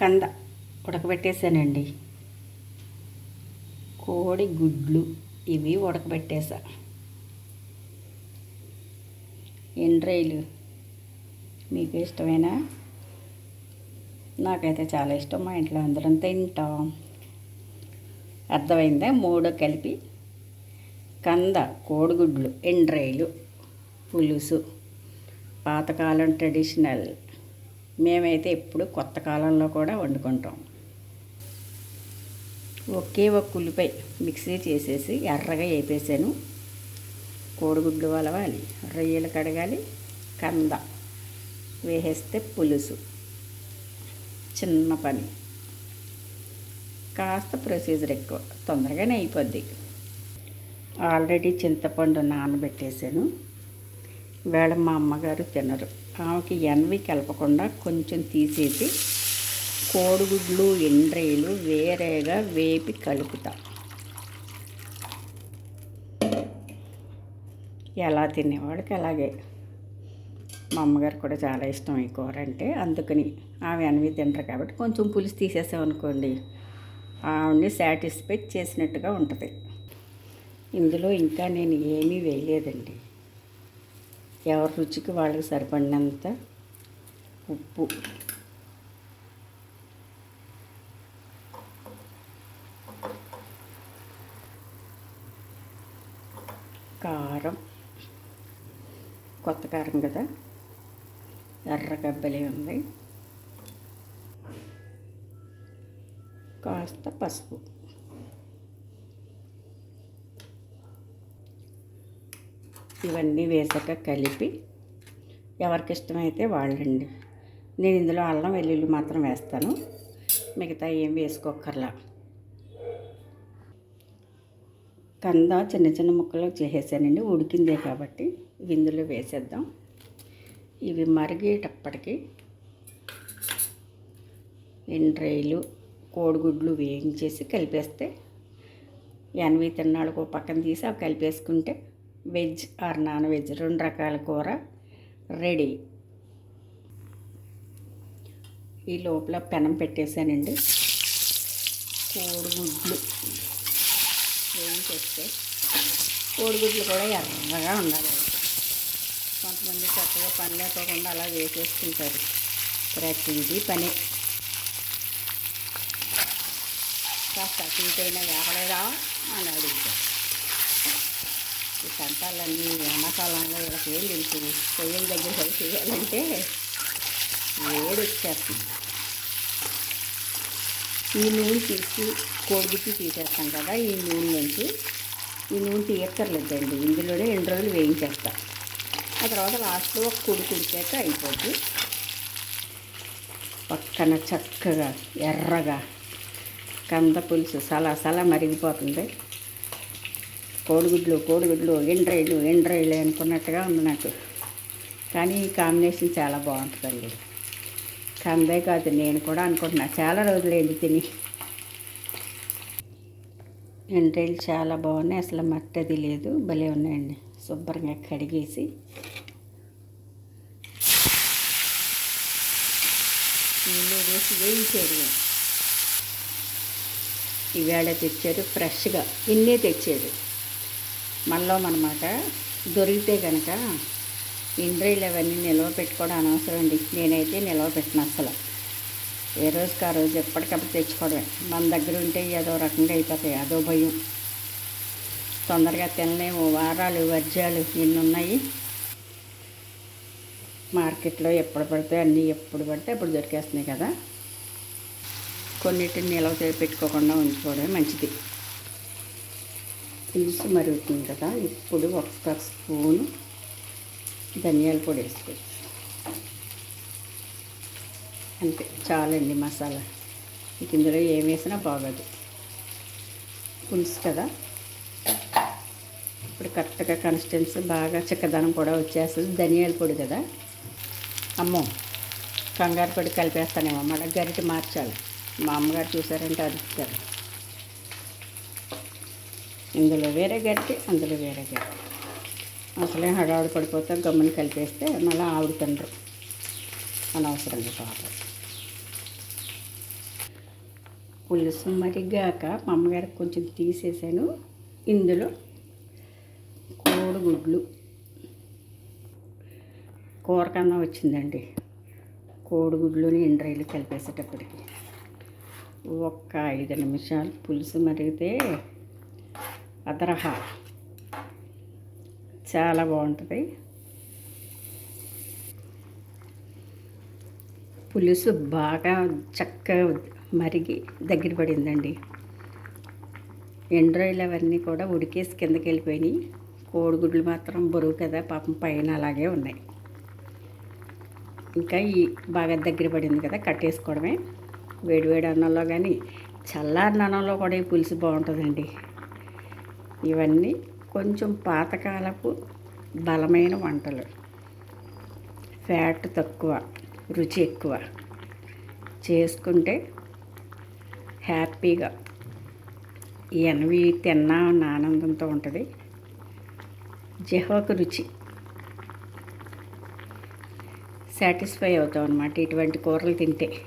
కంద ఉడకబెట్టేసానండి కోడి గుడ్లు ఇవి ఉడకబెట్టేసా ఎండ్రాయిలు మీకు ఇష్టమేనా? నాకైతే చాలా ఇష్టం మా ఇంట్లో అందరం తింటాం. అర్థమైందా? మూడు కలిపి కంద కోడిగుడ్లు ఎండ్రాయిలు పులుసు. పాతకాలం ట్రెడిషనల్ మేమైతే ఎప్పుడు కొత్త కాలంలో కూడా వండుకుంటాం. ఒకే ఒక ఉల్లిపాయ మిక్సీ చేసేసి ఎర్రగా వేపేసాను కోడిగుడ్లు వలవాలి రొయ్యలు కడగాలి కంద వేసేస్తే పులుసు. చిన్న పని. కాస్త ప్రొసీజర్ ఎక్కువ తొందరగానే అయిపోద్ది ఆల్రెడీ చింతపండు నానబెట్టేసాను. వేళ మా అమ్మగారు తినరు. ఆమెకి ఎనవి కలపకుండా కొంచెం తీసేసి కోడిగుడ్లు ఎండ్రేలు వేరేగా వేపి కలుపుతా. ఎలా తినేవాడికి అలాగే. మా అమ్మగారు కూడా చాలా ఇష్టం ఈ కూర అంటే. అందుకని ఆమె ఎనవి తింటారు కాబట్టి కొంచెం పులుసు తీసేసామనుకోండి ఆవిడని సాటిస్ఫై చేసినట్టుగా ఉంటుంది. ఇందులో ఇంకా నేను ఏమీ వేయలేదండి. ఎవరి రుచికి వాళ్ళకి సరిపడినంత ఉప్పు. కారం. కొత్త కారం కదా. ఎర్ర గబ్బలే ఉంది. కాస్త పసుపు. ఇవన్నీ వేసాక కలిపి ఎవరికి ఇష్టమైతే వాళ్ళండి. నేను ఇందులో అల్లం వెల్లుల్లి మాత్రం వేస్తాను. మిగతా ఏం వేసుకోకర్లా కంద చిన్న చిన్న ముక్కలు చేసేసానండి. ఉడికిందే కాబట్టి ఇవి ఇందులో వేసేద్దాం. ఇవి మరిగేటప్పటికి ఎండ్రాయిలు కోడిగుడ్లు వేయించేసి కలిపేస్తే ఎనభై తిన్నాళ్ళకు పక్కన తీసి అవి కలిపేసుకుంటే వెజ్ ఆర్ నాన్ వెజ్ రెండు రకాల కూర రెడీ. ఈ లోపల పెనం పెట్టేశానండి. కోడిగుడ్లు వేయించేస్తే కోడిగుడ్లు కూడా ఎర్రగా ఉండాలి. కొంతమంది చక్కగా పని లేకోకుండా అలా వేసేసుకుంటారు. ప్రతిదీ పని. కాస్త అటు ఇటు అయినా వేపలేదా అని అడుగుతారు. ఈ కంటాలన్నీ ఎండాకాలంలో వీళ్ళకి ఏం తెలుసు? పొయ్యిల దగ్గర సరి చేయాలంటే వేడి వచ్చేస్తుంది ఈ నూనె తీసి కోడిగుడ్డు తీసేస్తాం కదా ఈ నూనె నుంచి. ఈ నూనె తీయక్కర్లేదండి ఇందులోనే రెండు రోజులు వేయించేస్తా. ఆ తర్వాత లాస్ట్లో ఒక కుడి కుడిచాక అయిపోద్ది. పక్కన చక్కగా ఎర్రగా కంద పులుసు సలా సలా మరిగిపోతుంది. కోడిగుడ్లు కోడిగుడ్లు ఎండ్రాయిలు ఎండ్రాయిలు అనుకున్నట్టుగా ఉంది నాకు. కానీ ఈ కాంబినేషన్ చాలా బాగుంటుందండి. కందే కాదు నేను కూడా అనుకుంటున్నా. చాలా రోజులైంది తిని. ఎండ్రాయిలు చాలా బాగున్నాయి. అసలు మట్టది లేదు. భలే ఉన్నాయండి. శుభ్రంగా కడిగేసి. నీళ్ళు వేసి వేయించారు ఈవేళ తెచ్చారు ఫ్రెష్గా. ఇన్నే తెచ్చారు. మళ్ళీ అనమాట దొరికితే కనుక ఇండ్రీలు అవన్నీ నిల్వ పెట్టుకోవడం అనవసరం అండి. నేనైతే నిల్వ పెట్టిన అసలు ఏ రోజుకి ఆ రోజు ఎప్పటికప్పుడు తెచ్చుకోవడమే. మన దగ్గర ఉంటే ఏదో రకంగా అయిపోతాయి. అదో భయం. తొందరగా తినలేము. వారాలు వర్జాలు ఇన్ని ఉన్నాయి మార్కెట్లో ఎప్పుడు పడితే అన్నీ ఎప్పుడు పడితే అప్పుడు దొరికేస్తున్నాయి కదా. కొన్నిటిని నిల్వ పెట్టుకోకుండా ఉంచుకోవడమే మంచిది. పులుసు మరుగుతుంది కదా ఇప్పుడు ఒక్క స్పూను ధనియాల పొడి వేసుకోవచ్చు. అంతే చాలండి మసాలా. ఇక ఇందులో ఏం వేసినా బాగోదు. పులుసు కదా. ఇప్పుడు కరెక్ట్గా కన్సిస్టెన్సీ బాగా చిక్కదనం కూడా వచ్చేస్తుంది. ధనియాల పొడి కదా. అమ్మో కంగారు పొడి కలిపేస్తానేమో. మళ్ళీ గరిటి మార్చాలి. మా అమ్మగారు చూసారంటే అడుగుతారు ఇందులో వేరే గట్టి అందులో వేరే గట్టి అసలే హడావుడి పడిపోతే గమ్ముని కలిపేస్తే మళ్ళీ ఆవిడ తినరు. అనవసరంగా పాపం. పులుసు మరిగాక మా అమ్మగారికి కొంచెం తీసేసాను. ఇందులో కోడిగుడ్లు. కూరకన్నా వచ్చిందండి. కోడిగుడ్లుని ఎండ్రాయిలు కలిపేసేటప్పటికి ఒక్క ఐదు నిమిషాలు పులుసు మరిగితే అదరహ చాలా బాగుంటుంది. పులుసు బాగా చక్కగా మరిగి దగ్గర పడిందండి. ఎండ్రాయిలు అవన్నీ కూడా ఉడికేసి కిందకి వెళ్ళిపోయినాయి. కోడిగుడ్లు మాత్రం బరువు కదా పాపం పైన అలాగే ఉన్నాయి. ఇంకా ఈ బాగా దగ్గర పడింది కదా కట్టేసుకోవడమే. వేడివేడి అన్నంలో కానీ చల్లారిన అన్నంలో కూడా ఈ పులుసు బాగుంటుందండి. ఇవన్నీ కొంచెం పాతకాలపు బలమైన వంటలు. ఫ్యాట్ తక్కువ రుచి ఎక్కువ. చేసుకుంటే హ్యాపీగా. ఎనవి తిన్నా ఉన్న ఆనందంతో ఉంటుంది. జహోకు రుచి. సాటిస్ఫై అవుతాం అన్నమాట ఇటువంటి కూరలు తింటే.